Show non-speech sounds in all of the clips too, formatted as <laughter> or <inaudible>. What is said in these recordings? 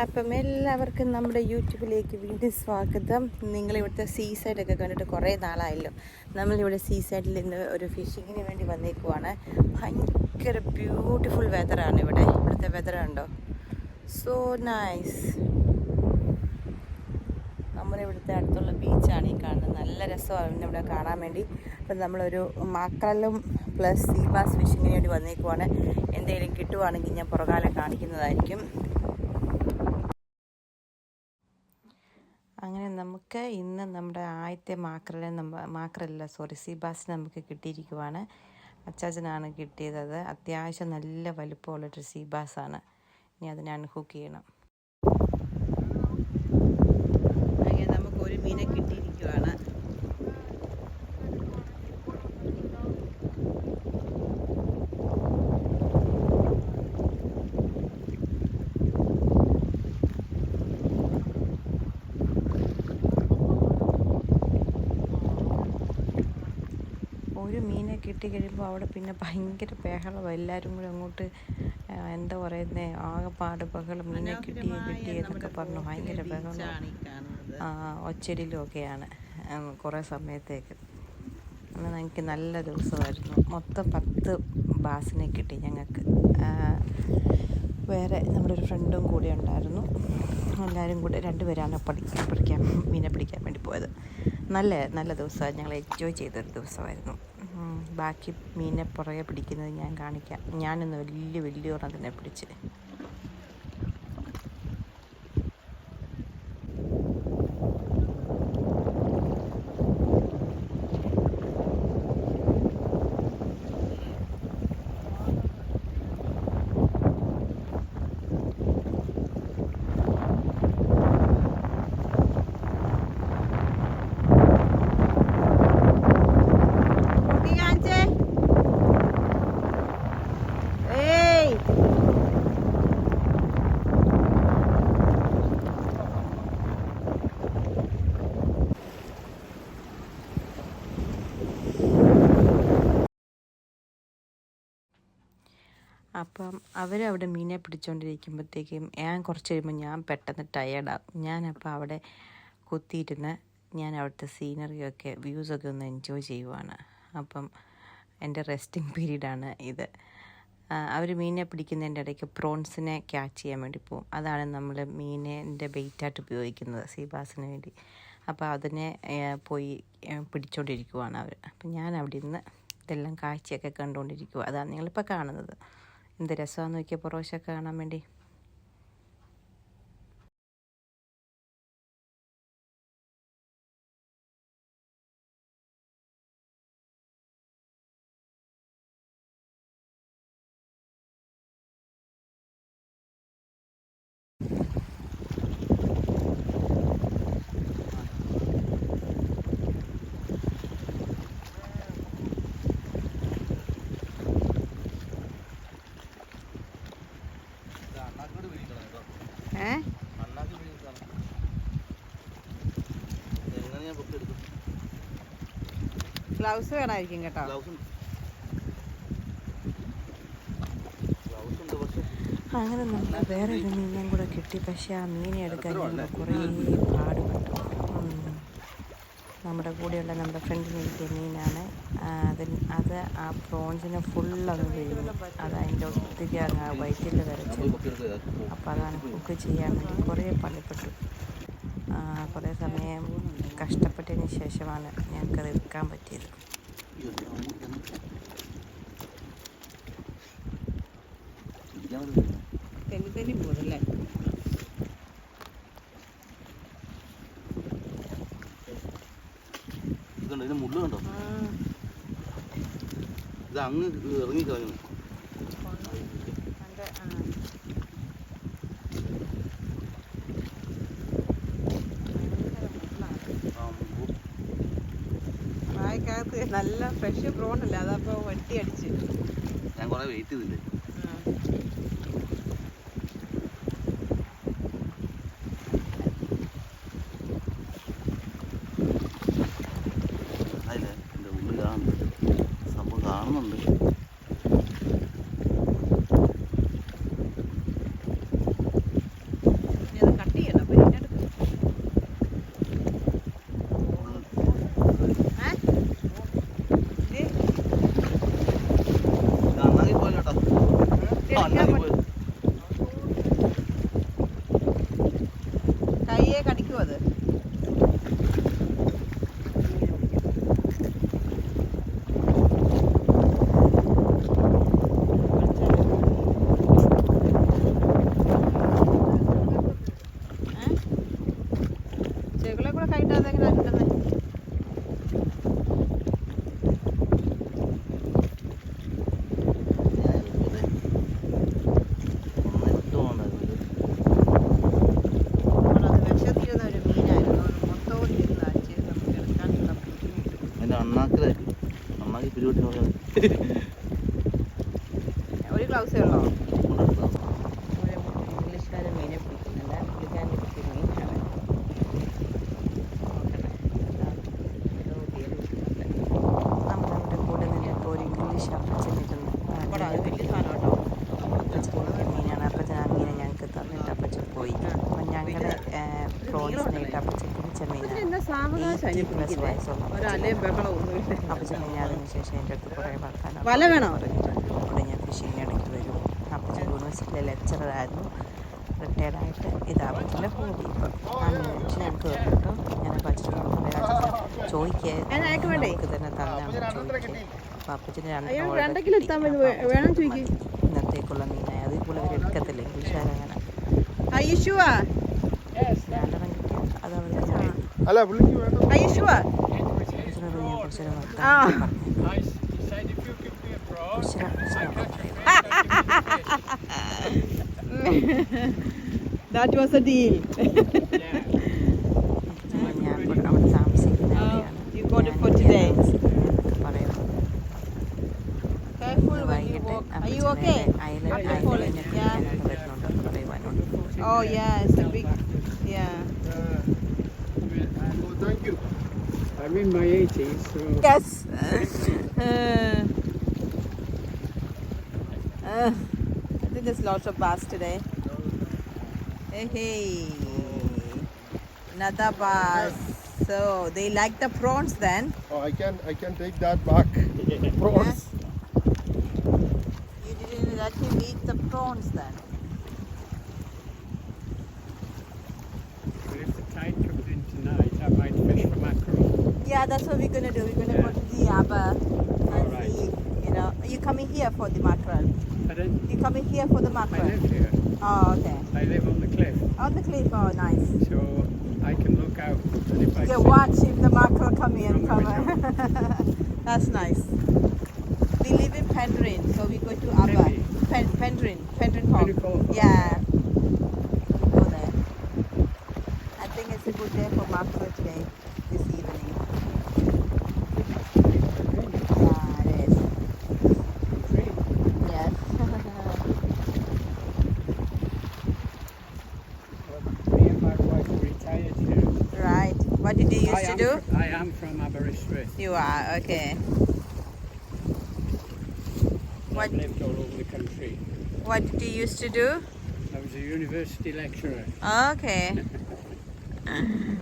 അപ്പം എല്ലാവർക്കും നമ്മുടെ യൂട്യൂബിലേക്ക് വീണ്ടും സ്വാഗതം. നിങ്ങളിവിടുത്തെ സീ സൈഡൊക്കെ കണ്ടിട്ട് കുറേ നാളായല്ലോ. നമ്മളിവിടെ സീ സൈഡിൽ നിന്ന് ഒരു ഫിഷിങ്ങിന് വേണ്ടി വന്നേക്കുവാണ്. ഭയങ്കര ബ്യൂട്ടിഫുൾ വെതറാണ് ഇവിടെ. ഇവിടുത്തെ വെതർ കണ്ടോ? സോ നൈസ് നമ്മളിവിടുത്തെ അടുത്തുള്ള ബീച്ചാണ് ഈ കാണുന്നത്. നല്ല രസമാണ് ഇവിടെ കാണാൻ വേണ്ടി. അപ്പം നമ്മളൊരു മാക്രലും പ്ലസ് സീ ബാസ് ഫിഷിങ്ങിന് വേണ്ടി വന്നേക്കുവാണ്. എന്തെങ്കിലും കിട്ടുവാണെങ്കിൽ ഞാൻ പുറകാലം കാണിക്കുന്നതായിരിക്കും അങ്ങനെ നമുക്ക് ഇന്ന് നമ്മുടെ ആദ്യത്തെ മാക്രലെ മാക്രല്ല സോറി സീബാസ് നമുക്ക് കിട്ടിയിരിക്കുവാണ്. അച്ചാച്ചനാണ് കിട്ടിയത്. അത് അത്യാവശ്യം നല്ല വലുപ്പമുള്ളൊരു സീബാസാണ് ഇനി അതിനെ അൺഹുക്ക് ചെയ്യണം അങ്ങനെ നമുക്ക് ഒരു മീനെ കിട്ടിയിരിക്കുവാണ് ഒരു മീനെ കിട്ടി കഴിയുമ്പോൾ അവിടെ പിന്നെ ഭയങ്കര ബഹളം എല്ലാവരും കൂടെ അങ്ങോട്ട് എന്താ പറയുന്നത് ആകെപ്പാട് ബഹളം മീനെ കിട്ടി കിട്ടി എന്നൊക്കെ പറഞ്ഞു ഭയങ്കര ബഹളം ആ ഒച്ചടിലും ഒക്കെയാണ് കുറേ സമയത്തേക്ക്. അന്ന് എനിക്ക് നല്ല ദിവസമായിരുന്നു. മൊത്തം പത്ത് ബാസിനെ കിട്ടി ഞങ്ങൾക്ക്. വേറെ നമ്മുടെ ഒരു ഫ്രണ്ടും കൂടി ഉണ്ടായിരുന്നു. എല്ലാവരും കൂടെ രണ്ടുപേരാണ് പഠിക്കാൻ പിടിക്കാൻ മീനെ പിടിക്കാൻ വേണ്ടി പോയത്. നല്ല നല്ല ദിവസമായിരുന്നു ഞങ്ങൾ എൻജോയ് ചെയ്തൊരു ദിവസമായിരുന്നു. ബാക്കി മീനെ പുറകെ പിടിക്കുന്നത് ഞാൻ കാണിക്കാം. ഞാനിന്ന് വലിയ വലിയ ഒരെണ്ണം തന്നെ പിടിച്ച് അപ്പം അവരവിടെ മീനെ പിടിച്ചുകൊണ്ടിരിക്കുമ്പോഴത്തേക്കും ഞാൻ കുറച്ച് കഴിയുമ്പോൾ ഞാൻ പെട്ടെന്ന് ടയേർഡാകും ഞാനപ്പോൾ അവിടെ കുത്തിയിരുന്ന് ഞാൻ അവിടുത്തെ സീനറിയൊക്കെ വ്യൂസൊക്കെ ഒന്ന് എൻജോയ് ചെയ്യുവാണ്. അപ്പം എന്റെ റെസ്റ്റിംഗ് പീരീഡാണ് ഇത്. അവർ മീനെ പിടിക്കുന്നതിന്റെ ഇടയ്ക്ക് പ്രോൺസിനെ ക്യാച്ച് ചെയ്യാൻ വേണ്ടി പോകും അതാണ് നമ്മൾ മീനിന്റെ ബെയ്റ്റായിട്ട് ഉപയോഗിക്കുന്നത് സീബാസിന് വേണ്ടി. അപ്പോൾ അതിനെ പോയി പിടിച്ചുകൊണ്ടിരിക്കുവാണ് അവർ അപ്പം ഞാൻ അവിടെ നിന്ന് ഇതെല്ലാം കാഴ്ചയൊക്കെ കണ്ടുകൊണ്ടിരിക്കുക അതാണ് നിങ്ങളിപ്പോൾ കാണുന്നത്. എന്ത് രസമാണെന്ന് നോക്കിയ പുറവശമൊക്കെ കാണാൻ വേണ്ടി. ഗ്ലൗസ് വേണമായിരിക്കും കേട്ടോ. അങ്ങനെ നമ്മൾ വേറെ ഒരു മീനും കൂടെ കിട്ടി. പക്ഷെ ആ മീനെ എടുക്കാൻ ഞങ്ങൾ കുറേ പാടുപെട്ടു. നമ്മുടെ കൂടെയുള്ള നമ്മുടെ ഫ്രണ്ടിന് കിട്ടിയ മീനാണ്. അതിന് അത് ആ പ്രോൺസിനെ ഫുള്ളങ്ങ് വിഴുങ്ങി അത് അതിന്റെ ഒത്തിരി അങ്ങ് വൈറ്റിൽ വയറ്റിൽ വരച്ചു അപ്പോൾ അതാണ് കുക്ക് ചെയ്യാൻ വേണ്ടി കുറേ പണിപ്പെട്ടു. കുറേ സമയം കഷ്ടപ്പെട്ടതിന് ശേഷമാണ് ഞങ്ങൾക്കത് എടുക്കാൻ പറ്റിയത്. തെന്നി തെന്നി പോകുന്നല്ലേ ഇതുണ്ട്? ഇതിന് മുള്ളു കണ്ടോ? ഇത് അങ്ങ് ഇറങ്ങി കളഞ്ഞു നല്ല ഫ്രഷ് പ്രോൺ അല്ല അതപ്പോൾ വെട്ടി അടിച്ച്. ഞാൻ കുറെ വെയിറ്റ് ചെയ്തില്ലേ കയ്യെ കടിക്കും അത്? ചെവിളെ കൂടെ കൈട്ടാതെ എങ്ങനെ കിട്ടുന്നത് വയസ്സുള്ള ഒരലയും ബഹളവും ഒന്നുമില്ല. അപ്പച്ചൻ പിന്നെ അതിന് ശേഷം എന്റെ അടുത്ത് കുറേ വർത്താനം വല വേണോ? അവിടെ ഞാൻ ഫിഷിങ് ഇടയ്ക്ക് വരും. അപ്പച്ചൻ യൂണിവേഴ്സിറ്റിയിലെ ലെക്ചറായിരുന്നു റിട്ടയർഡ് ആയിട്ട് ഇത് അപ്പച്ചന്റെ ഹോബി ഇപ്പം ഞങ്ങൾക്ക് വന്നിട്ട് ഞാൻ അപ്പച്ചനോട് പറയാം ചോദിക്കുക ഞാൻ അയക്ക് വേണ്ടേ? നമുക്ക് തന്നെ ചോദിക്കുക അപ്പം അപ്പച്ചന് രണ്ട് കിട്ടി. ഇന്നത്തേക്കുള്ള മീനായി. അതിൽ കൂടുതൽ ഇവർ എടുക്കത്തില്ല. ഇംഗ്ലീഷുകാരങ്ങനെ അത് അല്ല പുള്ളിക്ക് Are you sure? Oh. I said if you give me a. <laughs> <laughs> That was a deal. <laughs> uh, uh, I think there's lots of bass today. Hey, hey. Another bass. So they like the prawns then. Oh, I can I can take that back. <laughs> Prawns. You didn't let him eat the prawns then. but if the tide comes in tonight, I might fish for mackerel. Yeah, that's what we're gonna do. We're gonna go to the Abba and Alright. see. You know, you coming here for the mackerel? Then You coming here for the mackerel? I live here. Oh, okay. I live on the cliff, On the cliff. Oh, nice. so I can look out. And if I You watch if the mackerel come in. The Come <laughs> That's nice. We live in Pendrin, so we go to Abba. Pen, Pendrin, Pendrin Park. Yeah. We go there. I think it's a good day for mackerel today, this evening. Yeah, it is. Free. Yes. Me and my wife are retired here. right. What did you I used to am do? fr- I am from You are, okay. What- I've lived all over the country. What did you used to do? I was a university lecturer. Okay. <laughs>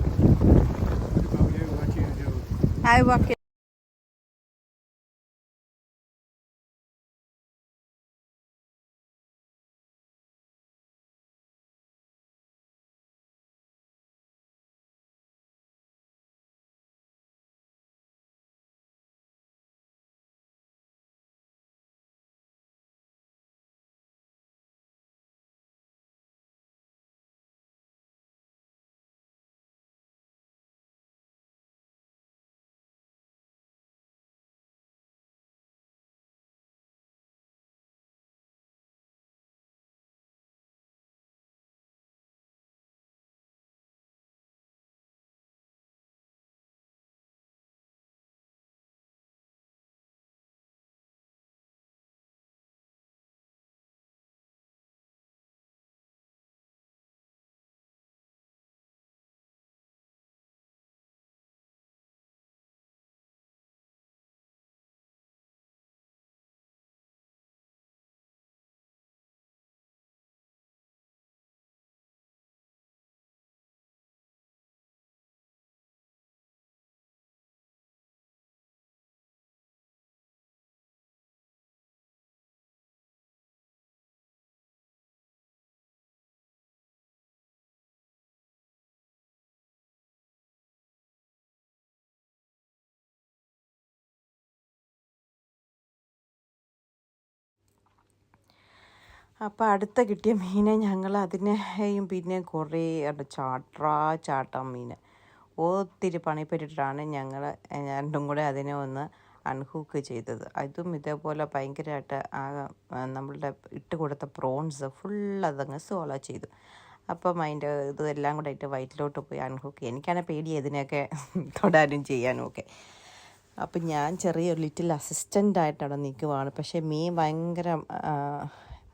What about you? What do you do? I work അപ്പോൾ അടുത്ത കിട്ടിയ മീനെ ഞങ്ങൾ അതിനെയും പിന്നെ കുറേ ചാട്രാ ചാട്ടം മീൻ ഒത്തിരി പണിപ്പെട്ടിട്ടാണ് ഞങ്ങൾ രണ്ടും കൂടെ അതിനെ ഒന്ന് അൺഹൂക്ക് ചെയ്തത്. അതും ഇതേപോലെ ഭയങ്കരമായിട്ട് ആ നമ്മളുടെ ഇട്ട് കൊടുത്ത പ്രോൺസ് ഫുൾ അതങ്ങ് സോളോ ചെയ്തു. അപ്പം അതിന്റെ ഇതെല്ലാം കൂടെ ഇട്ട് വയറ്റിലോട്ട് പോയി അൺഹൂക്ക് എനിക്കാണ് പേടി ഇതിനെയൊക്കെ തൊടാനും ചെയ്യാനും ഒക്കെ. അപ്പം ഞാൻ ചെറിയൊരു ലിറ്റിൽ അസിസ്റ്റന്റ് അവിടെ നിൽക്കുവാണ്. പക്ഷേ മീൻ ഭയങ്കര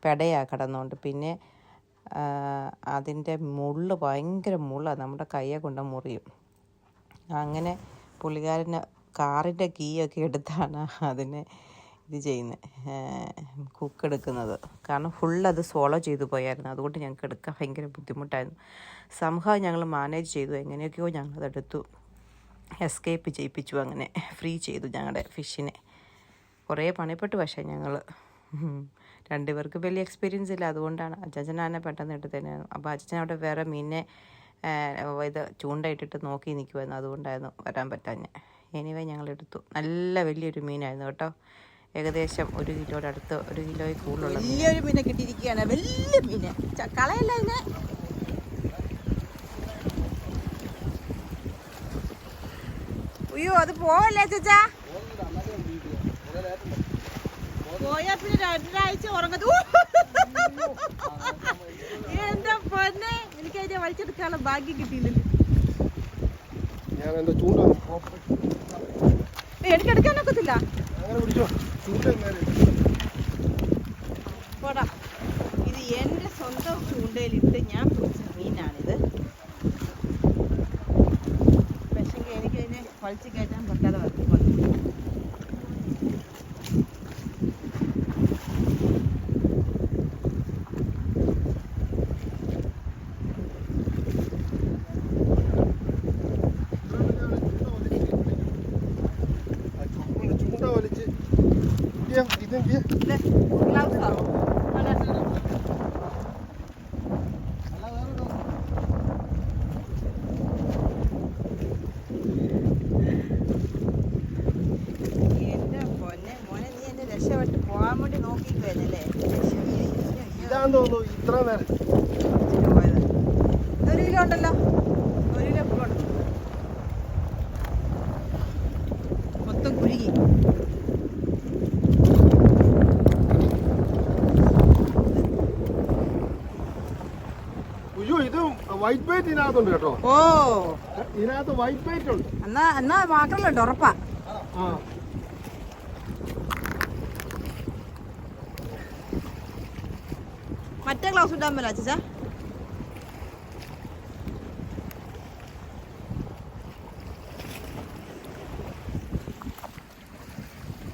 പെടയാ കിടന്നുകൊണ്ട് പിന്നെ അതിന്റെ മുള്ള് ഭയങ്കര മുള്ളാണ് നമ്മുടെ കയ്യെ കൊണ്ട് മുറിയും. അങ്ങനെ പുള്ളിക്കാരന് കാറിന്റെ കീയൊക്കെ എടുത്താണ് അതിനെ ഇത് ചെയ്യുന്നത്. കുക്ക് എടുക്കുന്നത്. കാരണം ഫുൾ അത് സോളോ ചെയ്തു പോയായിരുന്നു. അതുകൊണ്ട് ഞങ്ങൾക്ക് എടുക്കാൻ ഭയങ്കര ബുദ്ധിമുട്ടായിരുന്നു. സംഭവം ഞങ്ങൾ മാനേജ് ചെയ്തു. എങ്ങനെയൊക്കെയോ ഞങ്ങളതെടുത്തു എസ്കേപ്പ് ചെയ്യിപ്പിച്ചു അങ്ങനെ. ഫ്രീ ചെയ്തു ഞങ്ങളുടെ ഫിഷിനെ. കുറേ പണിപ്പെട്ടു പക്ഷേ ഞങ്ങൾ. രണ്ടുപേർക്ക് വലിയ എക്സ്പീരിയൻസ് ഇല്ല. അതുകൊണ്ടാണ് അച്ചാച്ചനാനെ പെട്ടെന്ന് ഇട്ട് തന്നെയായിരുന്നു അപ്പോൾ അച്ഛൻ അവിടെ വേറെ മീനെ ഇത് ചൂണ്ടയിട്ടിട്ട് നോക്കി നിൽക്കുമായിരുന്നു അതുകൊണ്ടായിരുന്നു വരാൻ പറ്റാഞ്ഞ്. എനിവേ ഞങ്ങൾ എടുത്തു. നല്ല വലിയൊരു മീനായിരുന്നു കേട്ടോ. ഏകദേശം ഒരു കിലോയുടെ അടുത്ത് ഒരു കിലോയിൽ കൂടുതലുള്ള വലിയൊരു മീനെ കിട്ടിയിരിക്കുകയാണ്. വലിയ മീന്. കളയല്ല അയ്യോ അത് പോവല്ലേ ചേച്ചാ പോയാ പിന്നെ രണ്ടാഴ്ച ഉറങ്ങത് ഊ! എന്താ പൊന്നെ? എനിക്ക് അതിനെ വലിച്ചെടുക്കാനുള്ള ഭാഗ്യം കിട്ടിയില്ലല്ലോ. എനിക്ക് ചൂണ്ട? എന്നാലും? പോടാ. ഇത് എന്റെ സ്വന്തം ചൂണ്ടയിലിട്ട് ഞാൻ പിടിച്ച മീനാണിത്. പക്ഷെങ്കിൽ എനിക്ക് അതിനെ ഇതാന്ന് തോന്നുന്നു ഇത്ര നേരം ഒരു കിലോ ഉണ്ടല്ലോ ഒരു കിലോ ഉണ്ട്. മൊത്തം കുരുങ്ങി അയ്യോ ഇത് വൈറ്റ് ബൈറ്റ് ഇതിനകത്തുണ്ട് കേട്ടോ. ഓ. ഇതിനകത്ത് വൈറ്റ് ബൈറ്റ് ഉണ്ട്. എന്നാ എന്നാ മാത്രല്ലോ ഉറപ്പാ. ആ. മറ്റേ ഗ്ലൗസ് ഇടാൻ പറ്റില്ല അച്ഛാ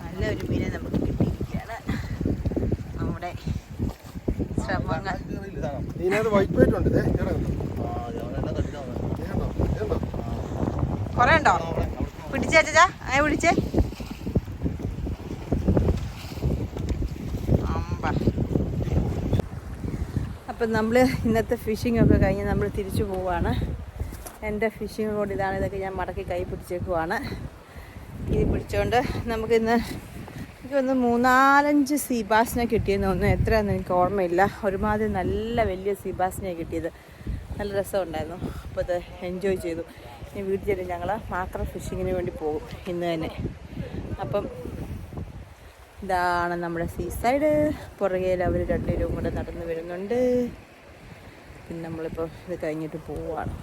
നല്ലൊരു മീനെ നമുക്ക് കിട്ടിയിരിക്കുകയാണ് നമ്മുടെ ശ്രമങ്ങൾ ഇതിനകത്ത് വൈറ്റ് ബൈറ്റ് ദേ, ഇവിടെ കണ്ടോ? ദേ കണ്ടോ? കണ്ടോ? കുറേ ഉണ്ടോ? പിടിച്ചേ അങ്ങനെ പിടിച്ചേ അപ്പം നമ്മൾ ഇന്നത്തെ ഫിഷിംഗ് ഒക്കെ കഴിഞ്ഞ് നമ്മൾ തിരിച്ചു പോവുകയാണ് എന്റെ ഫിഷിംഗ് കൊണ്ട് ഇതാണ് ഇതൊക്കെ ഞാൻ മടക്കി കൈ പിടിച്ചേക്കുവാണ്. ഇത് പിടിച്ചുകൊണ്ട് നമുക്കിന്ന് എനിക്ക് ഒന്ന് മൂന്നാലഞ്ച് സീബാസിനെ കിട്ടിയെന്ന് തോന്നുന്നു. എത്രയാണെന്ന് എനിക്ക് ഓർമ്മയില്ല. ഒരുമാതിരി നല്ല വലിയ സീബാസിനെ കിട്ടിയത്. നല്ല രസമുണ്ടായിരുന്നു. അപ്പോൾ അത് എൻജോയ് ചെയ്തു. ഇനി വീട്ടിൽ ചെല്ലും ഞങ്ങൾ മാത്രം ഫിഷിങ്ങിന് വേണ്ടി പോകും ഇന്ന് തന്നെ. അപ്പം ഇതാണ് നമ്മുടെ സീ സൈഡ് പുറകെ അവർ രണ്ടുപേരും കൂടെ നടന്നു വരുന്നുണ്ട്. പിന്നെ നമ്മളിപ്പോൾ ഇത് കഴിഞ്ഞിട്ട് പോവുകയാണ്